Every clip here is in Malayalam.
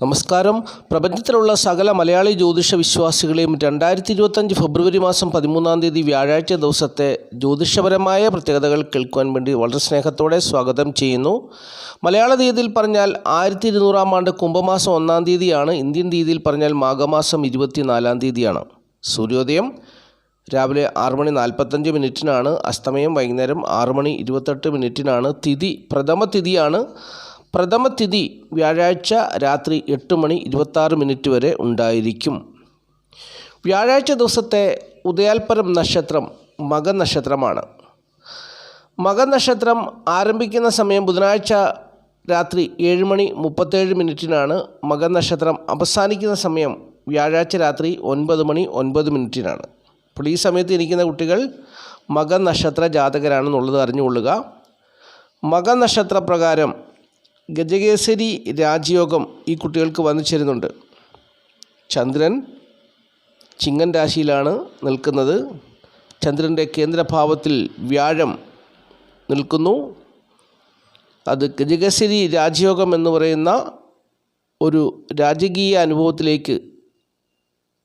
നമസ്കാരം. പ്രപഞ്ചത്തിലുള്ള സകല മലയാളി ജ്യോതിഷ വിശ്വാസികളെയും രണ്ടായിരത്തി ഇരുപത്തഞ്ച് ഫെബ്രുവരി മാസം പതിമൂന്നാം തീയതി വ്യാഴാഴ്ച ദിവസത്തെ ജ്യോതിഷപരമായ പ്രത്യേകതകൾ കേൾക്കുവാൻ വേണ്ടി വളരെ സ്നേഹത്തോടെ സ്വാഗതം ചെയ്യുന്നു. മലയാള തീയതിയിൽ പറഞ്ഞാൽ ആയിരത്തി ഇരുന്നൂറാം ആണ്ട് കുംഭമാസം ഒന്നാം തീയതിയാണ്. ഇന്ത്യൻ തീയതിയിൽ പറഞ്ഞാൽ മാഘമാസം ഇരുപത്തിനാലാം തീയതിയാണ്. സൂര്യോദയം രാവിലെ ആറ് മണി നാൽപ്പത്തഞ്ച് മിനിറ്റിനാണ്. അസ്തമയം വൈകുന്നേരം ആറ് മണി ഇരുപത്തെട്ട് മിനിറ്റിനാണ്. തിഥി പ്രഥമ തിഥിയാണ് പ്രഥമ തിഥി വ്യാഴാഴ്ച രാത്രി എട്ട് മണി ഇരുപത്താറ് മിനിറ്റ് വരെ ഉണ്ടായിരിക്കും. വ്യാഴാഴ്ച ദിവസത്തെ ഉദയാൽപരം നക്ഷത്രം മകനക്ഷത്രമാണ്. മകനക്ഷത്രം ആരംഭിക്കുന്ന സമയം ബുധനാഴ്ച രാത്രി ഏഴ് മണി മുപ്പത്തേഴ് മിനിറ്റിനാണ്. മകനക്ഷത്രം അവസാനിക്കുന്ന സമയം വ്യാഴാഴ്ച രാത്രി ഒൻപത് മണി ഒൻപത് മിനിറ്റിനാണ്. അപ്പോൾ ഈ സമയത്ത് ഇരിക്കുന്ന കുട്ടികൾ മകനക്ഷത്ര ജാതകരാണെന്നുള്ളത് അറിഞ്ഞുകൊള്ളുക. മകനക്ഷത്ര പ്രകാരം ഗജകേസരി രാജയോഗം ഈ കുട്ടികൾക്ക് വന്നു ചേരുന്നുണ്ട്. ചന്ദ്രൻ ചിങ്ങൻ രാശിയിലാണ് നിൽക്കുന്നത്. ചന്ദ്രന്റെ കേന്ദ്രഭാവത്തിൽ വ്യാഴം നിൽക്കുന്നു. അത് ഗജകേസരി രാജയോഗം എന്ന് പറയുന്ന ഒരു രാജകീയ അനുഭവത്തിലേക്ക്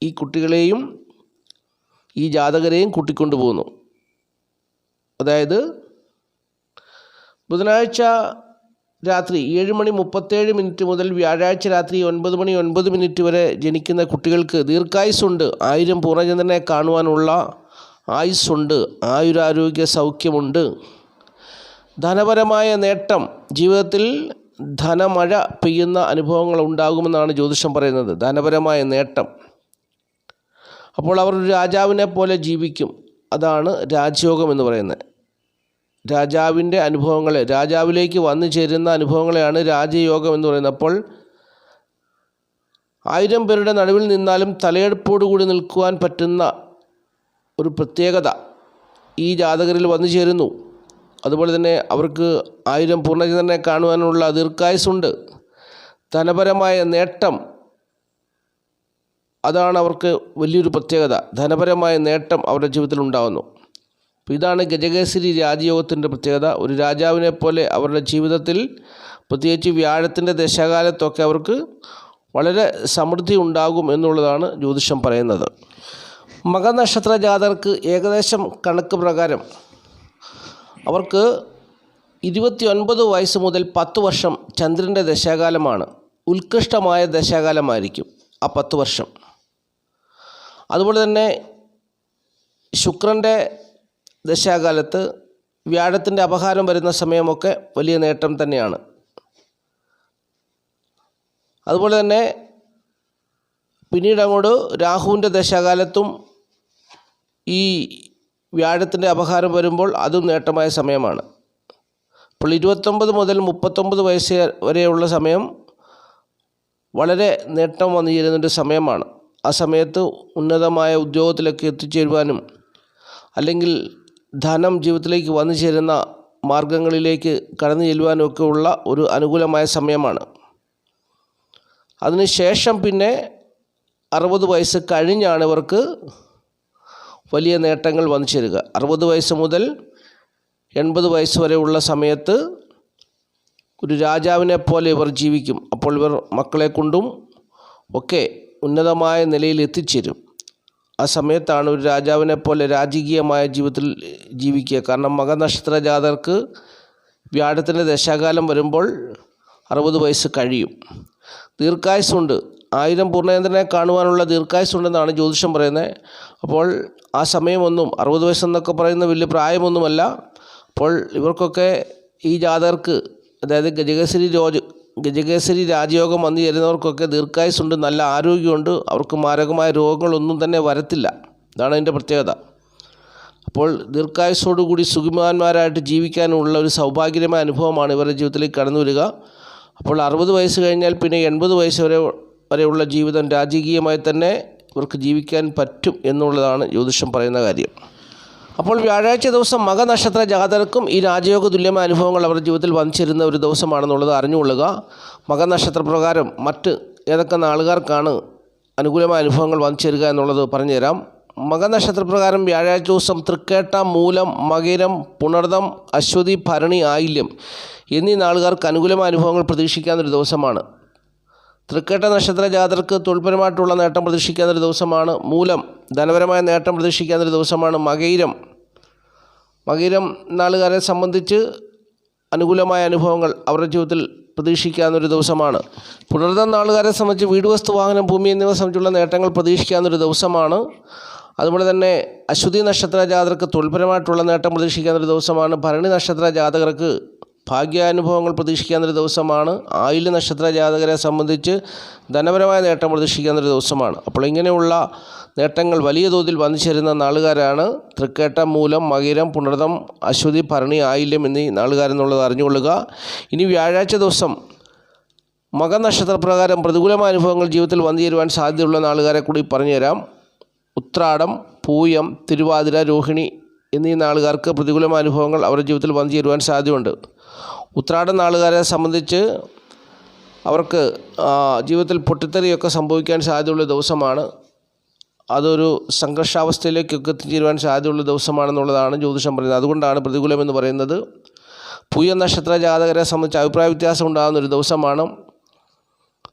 ഈ കുട്ടികളെയും ഈ ജാതകരെയും കൂട്ടിക്കൊണ്ടുപോകുന്നു അതായത് ബുധനാഴ്ച രാത്രി ഏഴ് മണി മുപ്പത്തേഴ് മിനിറ്റ് മുതൽ വ്യാഴാഴ്ച രാത്രി ഒൻപത് മണി ഒൻപത് മിനിറ്റ് വരെ ജനിക്കുന്ന കുട്ടികൾക്ക് ദീർഘായുസുണ്ട് ആയിരം പൂർണചന്ദ്രനെ കാണുവാനുള്ള ആയുസ്സുണ്ട്. ആയുരാരോഗ്യ സൗഖ്യമുണ്ട്. ധനപരമായ നേട്ടം. ജീവിതത്തിൽ ധനമഴ പെയ്യുന്ന അനുഭവങ്ങൾ ഉണ്ടാകുമെന്നാണ് ജ്യോതിഷം പറയുന്നത്. ധനപരമായ നേട്ടം. അപ്പോൾ അവർ ഒരു രാജാവിനെ പോലെ ജീവിക്കും. അതാണ് രാജയോഗം എന്ന് പറയുന്നത്. രാജാവിന്റെ അനുഭവങ്ങളെ രാജാവിലേക്ക് വന്നു ചേരുന്ന അനുഭവങ്ങളെയാണ് രാജയോഗം എന്ന് പറയുന്നത്. അപ്പോൾ ആയിരം പേരുടെ നടുവിൽ നിന്നാലും തലയെടുപ്പോടുകൂടി നിൽക്കുവാൻ പറ്റുന്ന ഒരു പ്രത്യേകത ഈ ജാതകരിൽ വന്നു ചേരുന്നു. അതുപോലെ തന്നെ അവർക്ക് ആയിരം പൂർണചന്ദ്രനെ കാണുവാനുള്ള ദീർഘായുസുണ്ട് ധനപരമായ നേട്ടം അതാണ് അവർക്ക് വലിയൊരു പ്രത്യേകത. ധനപരമായ നേട്ടം അവരുടെ ജീവിതത്തിൽ ഉണ്ടാകുന്നു അപ്പോൾ ഇതാണ് ഗജകേസരി രാജയോഗത്തിന്റെ പ്രത്യേകത. ഒരു രാജാവിനെ പോലെ അവരുടെ ജീവിതത്തിൽ പ്രത്യേകിച്ച് വ്യാഴത്തിന്റെ ദശാകാലത്തൊക്കെ അവർക്ക് വളരെ സമൃദ്ധി ഉണ്ടാകും എന്നുള്ളതാണ് ജ്യോതിഷം പറയുന്നത്. മകനക്ഷത്ര ജാതർക്ക് ഏകദേശം കണക്ക് പ്രകാരം അവർക്ക് ഇരുപത്തി ഒൻപത് വയസ്സ് മുതൽ പത്ത് വർഷം ചന്ദ്രന്റെ ദശാകാലമാണ്. ഉത്കൃഷ്ടമായ ദശാകാലമായിരിക്കും ആ പത്ത് വർഷം. അതുപോലെ തന്നെ ശുക്രന്റെ ദശാകാലത്ത് വ്യാഴത്തിന്റെ അപഹാരം വരുന്ന സമയമൊക്കെ വലിയ നേട്ടം തന്നെയാണ്. അതുപോലെ തന്നെ പിന്നീട് അങ്ങോട്ട് രാഹുവിന്റെ ദശാകാലത്തും ഈ വ്യാഴത്തിന്റെ അപഹാരം വരുമ്പോൾ അതും നേട്ടമായ സമയമാണ്. അപ്പോൾ ഇരുപത്തൊമ്പത് മുതൽ മുപ്പത്തൊമ്പത് വയസ്സ് വരെയുള്ള സമയം വളരെ നേട്ടം വന്നു ചേരുന്നൊരു സമയമാണ്. ആ സമയത്ത് ഉന്നതമായ ഉദ്യോഗത്തിലൊക്കെ എത്തിച്ചേരുവാനും അല്ലെങ്കിൽ ധനം ജീവിതത്തിലേക്ക് വന്നു ചേരുന്ന മാർഗങ്ങളിലേക്ക് കടന്നു ചെല്ലുവാനൊക്കെയുള്ള ഒരു അനുകൂലമായ സമയമാണ്. അതിനുശേഷം പിന്നെ അറുപത് വയസ്സ് കഴിഞ്ഞാണ് ഇവർക്ക് വലിയ നേട്ടങ്ങൾ വന്നു ചേരുക. അറുപത് വയസ്സ് മുതൽ എൺപത് വയസ്സ് വരെയുള്ള സമയത്ത് ഒരു രാജാവിനെ പോലെ ഇവർ ജീവിക്കും. അപ്പോൾ ഇവർ മക്കളെ കൊണ്ടും ഒക്കെ ഉന്നതമായ നിലയിൽ എത്തിച്ചേരും. ആ സമയത്താണ് ഒരു രാജാവിനെ പോലെ രാജകീയമായ ജീവിതത്തിൽ ജീവിക്കുക. കാരണം മകനക്ഷത്ര ജാതകർക്ക് വ്യാഴത്തിന്റെ ദശാകാലം വരുമ്പോൾ അറുപത് വയസ്സ് കഴിയും. ദീർഘായുസുണ്ട് ആയിരം പൂർണചന്ദ്രനെ കാണുവാനുള്ള ദീർഘായുസുണ്ടെന്നാണ് ജ്യോതിഷം പറയുന്നത്. അപ്പോൾ ആ സമയമൊന്നും അറുപത് വയസ്സെന്നൊക്കെ പറയുന്ന വലിയ പ്രായമൊന്നുമല്ല. അപ്പോൾ ഇവർക്കൊക്കെ ഈ ജാതകർക്ക് അതായത് ഗജകശ്രീ രോജ് ഗജകേസരി രാജയോഗം വന്നു ചേരുന്നവർക്കൊക്കെ ദീർഘായുസുണ്ട് നല്ല ആരോഗ്യമുണ്ട് അവർക്ക് മാരകമായ രോഗങ്ങളൊന്നും തന്നെ വരത്തില്ല. ഇതാണ് അതിന്റെ പ്രത്യേകത. അപ്പോൾ ദീർഘായുസോടുകൂടി സുഖിമാന്മാരായിട്ട് ജീവിക്കാനുള്ള ഒരു സൗഭാഗ്യമായ അനുഭവമാണ് ഇവരുടെ ജീവിതത്തിലേക്ക് കടന്നു വരിക. അപ്പോൾ അറുപത് വയസ്സ് കഴിഞ്ഞാൽ പിന്നെ എൺപത് വയസ്സ് വരെ വരെയുള്ള ജീവിതം രാജകീയമായി തന്നെ ഇവർക്ക് ജീവിക്കാൻ പറ്റും എന്നുള്ളതാണ് ജ്യോതിഷം പറയുന്ന കാര്യം. അപ്പോൾ വ്യാഴാഴ്ച ദിവസം മകനക്ഷത്ര ജാതകർക്കും ഈ രാജയോഗ തുല്യമായ അനുഭവങ്ങൾ അവരുടെ ജീവിതത്തിൽ വന്നിച്ചിരുന്ന ഒരു ദിവസമാണെന്നുള്ളത് അറിഞ്ഞുകൊള്ളുക. മകനക്ഷത്ര പ്രകാരം മറ്റ് ഏതൊക്കെ നാളുകാർക്കാണ് അനുകൂലമായ അനുഭവങ്ങൾ വന്നിച്ചേരുക എന്നുള്ളത് പറഞ്ഞുതരാം. മകനക്ഷത്രപ്രകാരം വ്യാഴാഴ്ച ദിവസം തൃക്കേട്ട മൂലം മകരം പുണർദം അശ്വതി ഭരണി ആയില്യം എന്നീ നാളുകാർക്ക് അനുകൂലമായ അനുഭവങ്ങൾ പ്രതീക്ഷിക്കാവുന്നൊരു ദിവസമാണ്. തൃക്കേട്ട നക്ഷത്ര ജാതർക്ക് തൊഴിൽപരമായിട്ടുള്ള നേട്ടം പ്രതീക്ഷിക്കാവുന്നൊരു ദിവസമാണ്. മൂലം ധനപരമായ നേട്ടം പ്രതീക്ഷിക്കാവുന്നൊരു ദിവസമാണ്. മകയിരം മകയിരം നാളുകാരെ സംബന്ധിച്ച് അനുകൂലമായ അനുഭവങ്ങൾ അവരുടെ ജീവിതത്തിൽ പ്രതീക്ഷിക്കാവുന്നൊരു ദിവസമാണ്. പുണർതം നാളുകാരെ സംബന്ധിച്ച് വീട് വസ്തു വാഹനം ഭൂമി എന്നിവ സംബന്ധിച്ചുള്ള നേട്ടങ്ങൾ പ്രതീക്ഷിക്കാവുന്നൊരു ദിവസമാണ്. അതുപോലെ തന്നെ അശ്വതി നക്ഷത്ര ജാതകർക്ക് തൊഴിൽപരമായിട്ടുള്ള നേട്ടം പ്രതീക്ഷിക്കാവുന്നൊരു ദിവസമാണ്. ഭരണി നക്ഷത്ര ജാതകർക്ക് ഭാഗ്യാനുഭവങ്ങൾ പ്രതീക്ഷിക്കാവുന്നൊരു ദിവസമാണ്. ആയില്യ നക്ഷത്ര ജാതകരെ സംബന്ധിച്ച് ധനപരമായ നേട്ടം പ്രതീക്ഷിക്കാവുന്നൊരു ദിവസമാണ്. അപ്പോൾ ഇങ്ങനെയുള്ള നേട്ടങ്ങൾ വലിയ തോതിൽ വന്നു ചേരുന്ന നാളുകാരാണ്. തൃക്കേട്ട മൂലം മകിരം പുണർതം അശ്വതി ഭരണി ആയില്യം എന്നീ നാളുകാരെന്നുള്ളത് അറിഞ്ഞുകൊള്ളുക. ഇനി വ്യാഴാഴ്ച ദിവസം മകനക്ഷത്രപ്രകാരം പ്രതികൂലമായ അനുഭവങ്ങൾ ജീവിതത്തിൽ വന്നു ചേരുവാൻ സാധ്യതയുള്ള നാളുകാരെ കൂടി പറഞ്ഞുതരാം. ഉത്രാടം പൂയം തിരുവാതിര രോഹിണി എന്നീ നാളുകാർക്ക് പ്രതികൂലമായ അനുഭവങ്ങൾ അവരുടെ ജീവിതത്തിൽ വന്നു ചേരുവാൻ സാധ്യതയുണ്ട്. ഉത്രാടം നാളുകാരെ സംബന്ധിച്ച് അവർക്ക് ജീവിതത്തിൽ പൊട്ടിത്തെറിയൊക്കെ സംഭവിക്കാൻ സാധ്യതയുള്ള ദിവസമാണ്. അതൊരു സംഘർഷാവസ്ഥയിലേക്കൊക്കെ എത്തിച്ചേരുവാൻ സാധ്യതയുള്ള ദിവസമാണെന്നുള്ളതാണ് ജ്യോതിഷം പറയുന്നത്. അതുകൊണ്ടാണ് പ്രതികൂലമെന്ന് പറയുന്നത്. പുയ നക്ഷത്ര ജാതകരെ സംബന്ധിച്ച് അഭിപ്രായ വ്യത്യാസം ഉണ്ടാകുന്ന ഒരു ദിവസമാണ്.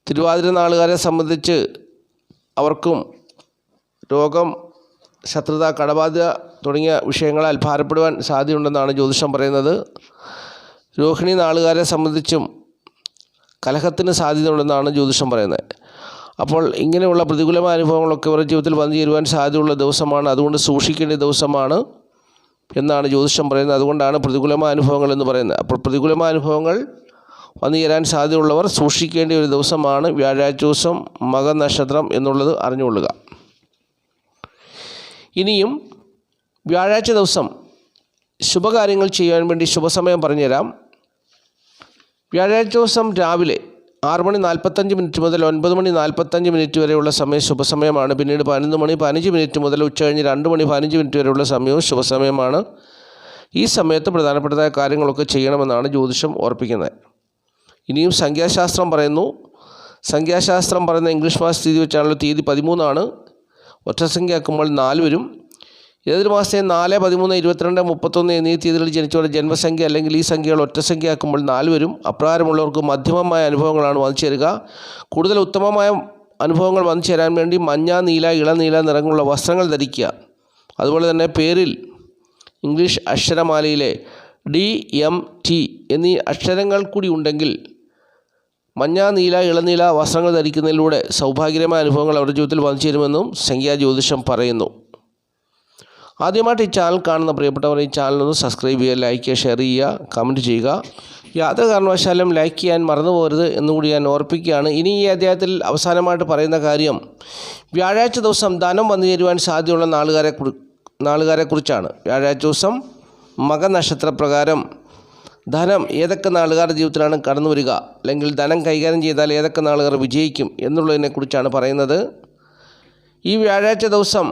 തിരുവാതിര നാളുകാരെ സംബന്ധിച്ച് അവർക്കും രോഗം ശത്രുത കടബാധ്യത തുടങ്ങിയ വിഷയങ്ങളാൽ ഭാരപ്പെടുവാൻ സാധ്യതയുണ്ടെന്നാണ് ജ്യോതിഷം പറയുന്നത്. രോഹിണി നാളുകാരെ സംബന്ധിച്ചും കലഹത്തിന് സാധ്യതയുണ്ടെന്നാണ് ജ്യോതിഷം പറയുന്നത്. അപ്പോൾ ഇങ്ങനെയുള്ള പ്രതികൂലമായ അനുഭവങ്ങളൊക്കെ ഇവരുടെ ജീവിതത്തിൽ വന്നു ചേരുവാൻ സാധ്യതയുള്ള ദിവസമാണ്. അതുകൊണ്ട് സൂക്ഷിക്കേണ്ട ദിവസമാണ് എന്നാണ് ജ്യോതിഷം പറയുന്നത്. അതുകൊണ്ടാണ് പ്രതികൂലമായ അനുഭവങ്ങൾ എന്ന് പറയുന്നത്. അപ്പോൾ പ്രതികൂലമായ അനുഭവങ്ങൾ വന്നു ചേരാൻ സാധ്യതയുള്ളവർ സൂക്ഷിക്കേണ്ട ഒരു ദിവസമാണ്. വ്യാഴാഴ്ച ദിവസം മകനക്ഷത്രം എന്നുള്ളത് അറിഞ്ഞുകൊള്ളുക. ഇനിയും വ്യാഴാഴ്ച ദിവസം ശുഭകാര്യങ്ങൾ ചെയ്യാൻ വേണ്ടി ശുഭസമയം പറഞ്ഞുതരാം. വ്യാഴാഴ്ച ദിവസം രാവിലെ ആറ് മണി നാൽപ്പത്തഞ്ച് മിനിറ്റ് മുതൽ ഒൻപത് മണി നാൽപ്പത്തഞ്ച് മിനിറ്റ് വരെയുള്ള സമയം ശുഭസമയമാണ്. പിന്നീട് പതിനൊന്ന് മണി പതിനഞ്ച് മിനിറ്റ് മുതൽ ഉച്ച കഴിഞ്ഞ് രണ്ട് മണി പതിനഞ്ച് മിനിറ്റ് വരെയുള്ള സമയവും ശുഭസമയമാണ്. ഈ സമയത്ത് പ്രധാനപ്പെട്ടതായ കാര്യങ്ങളൊക്കെ ചെയ്യണമെന്നാണ് ജ്യോതിഷം ഓർപ്പിക്കുന്നത്. ഇനിയും സംഖ്യാശാസ്ത്രം പറയുന്നു. സംഖ്യാശാസ്ത്രം പറയുന്ന ഇംഗ്ലീഷ് മാസ തീയതി വെച്ചാണല്ലോ തീയതി പതിമൂന്നാണ്. ഒറ്റസംഖ്യ ആക്കുമ്പോൾ നാല് വരും. ഏതൊരു മാസത്തെ നാല് പതിമൂന്ന് ഇരുപത്തിരണ്ട് മുപ്പത്തൊന്ന് എന്നീ തീയതികളിൽ ജനിച്ചവരുടെ ജന്മസംഖ്യ അല്ലെങ്കിൽ ഈ സംഖ്യകൾ ഒറ്റസംഖ്യ ആക്കുമ്പോൾ നാല് വരും അപ്രകാരമുള്ളവർക്ക് മധ്യമമായ അനുഭവങ്ങളാണ് വന്നു ചേരുക. കൂടുതൽ ഉത്തമമായ അനുഭവങ്ങൾ വന്നു ചേരാൻ വേണ്ടി മഞ്ഞ നീല ഇളനീല നിറങ്ങളുള്ള വസ്ത്രങ്ങൾ ധരിക്കുക. അതുപോലെ തന്നെ പേരിൽ ഇംഗ്ലീഷ് അക്ഷരമാലയിലെ ഡി എം ടി എന്നീ അക്ഷരങ്ങൾ കൂടി ഉണ്ടെങ്കിൽ മഞ്ഞ നീല ഇളനീല വസ്ത്രങ്ങൾ ധരിക്കുന്നതിലൂടെ സൗഭാഗ്യകരമായ അനുഭവങ്ങൾ അവരുടെ ജീവിതത്തിൽ വന്നു ചേരുമെന്നും സംഖ്യാ ജ്യോതിഷം പറയുന്നു. ആദ്യമായിട്ട് ഈ ചാനൽ കാണുന്ന പ്രിയപ്പെട്ടവർ ഈ ചാനൽ ഒന്ന് സബ്സ്ക്രൈബ് ചെയ്യുക ലൈക്ക് ചെയ്യുക ഷെയർ ചെയ്യുക കമന്റ് ചെയ്യുക. യാതൊരു കാരണവശാലും ലൈക്ക് ചെയ്യാൻ മറന്നു പോകരുത് എന്നുകൂടി ഞാൻ ഓർപ്പിക്കുകയാണ്. ഇനി ഈ അധ്യായത്തിൽ അവസാനമായിട്ട് പറയുന്ന കാര്യം വ്യാഴാഴ്ച ദിവസം ധനം വന്നു ചേരുവാൻ സാധ്യതയുള്ള നാളുകാരെ കുറി നാളുകാരെക്കുറിച്ചാണ് വ്യാഴാഴ്ച ദിവസം മകനക്ഷത്രപ്രകാരം ധനം ഏതൊക്കെ നാളുകാരുടെ ജീവിതത്തിലാണ് കടന്നു വരിക അല്ലെങ്കിൽ ധനം കൈകാര്യം ചെയ്താൽ ഏതൊക്കെ നാളുകാർ വിജയിക്കും എന്നുള്ളതിനെക്കുറിച്ചാണ് പറയുന്നത്. ഈ വ്യാഴാഴ്ച ദിവസം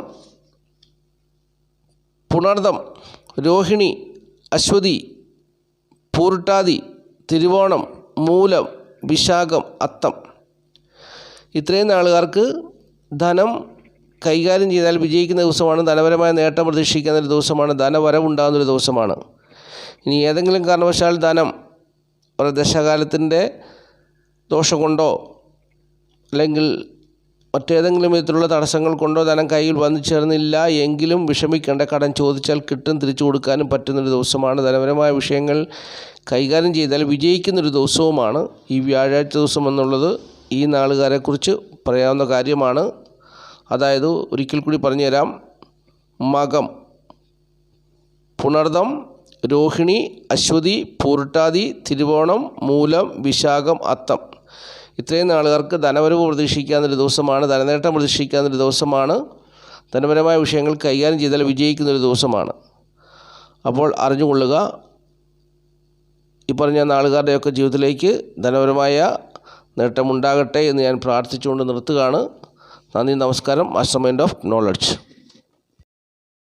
പുണർദം രോഹിണി അശ്വതി പൂരുട്ടാതി തിരുവോണം മൂലം വിശാഖം അത്തം. ഇത്രയും നാളുകാർക്ക് ധനം കൈകാര്യം ചെയ്താൽ വിജയിക്കുന്ന ദിവസമാണ്. ധനപരമായ നേട്ടം പ്രതീക്ഷിക്കുന്ന ഒരു ദിവസമാണ്. ധനവരവുണ്ടാകുന്ന ഒരു ദിവസമാണ്. ഇനി ഏതെങ്കിലും കാരണവശാൽ ധനം ഒരു ദശകാലത്തിന്റെ ദോഷം കൊണ്ടോ അല്ലെങ്കിൽ മറ്റേതെങ്കിലും വിധത്തിലുള്ള തടസ്സങ്ങൾ കൊണ്ടോ ധനം കയ്യിൽ വന്നു ചേർന്നില്ല എങ്കിലും വിഷമിക്കേണ്ട. കടം ചോദിച്ചാൽ കിട്ടും തിരിച്ചു കൊടുക്കാനും പറ്റുന്നൊരു ദിവസമാണ്. ധനപരമായ വിഷയങ്ങൾ കൈകാര്യം ചെയ്താൽ വിജയിക്കുന്നൊരു ദിവസവുമാണ് ഈ വ്യാഴാഴ്ച ദിവസം എന്നുള്ളത്. ഈ നാളുകാരെക്കുറിച്ച് പറയാവുന്ന കാര്യമാണ്. അതായത് ഒരിക്കൽ കൂടി പറഞ്ഞുതരാം. മകം പുണർദം രോഹിണി അശ്വതി പൂർട്ടാതി തിരുവോണം മൂലം വിശാഖം അത്തം. ഇത്രയും നാളുകാർക്ക് ധനവരവ് പ്രതീക്ഷിക്കാവുന്നൊരു ദിവസമാണ് ധനനേട്ടം പ്രതീക്ഷിക്കാവുന്നൊരു ദിവസമാണ് ധനപരമായ വിഷയങ്ങൾ കൈകാര്യം ചെയ്താൽ വിജയിക്കുന്നൊരു ദിവസമാണ്. അപ്പോൾ അറിഞ്ഞുകൊള്ളുക ഈ പറഞ്ഞ നാളുകാരുടെയൊക്കെ ജീവിതത്തിലേക്ക് ധനപരമായ നേട്ടമുണ്ടാകട്ടെ എന്ന് ഞാൻ പ്രാർത്ഥിച്ചുകൊണ്ട് നിർത്തുകയാണ്. നന്ദി നമസ്കാരം. Master of knowledge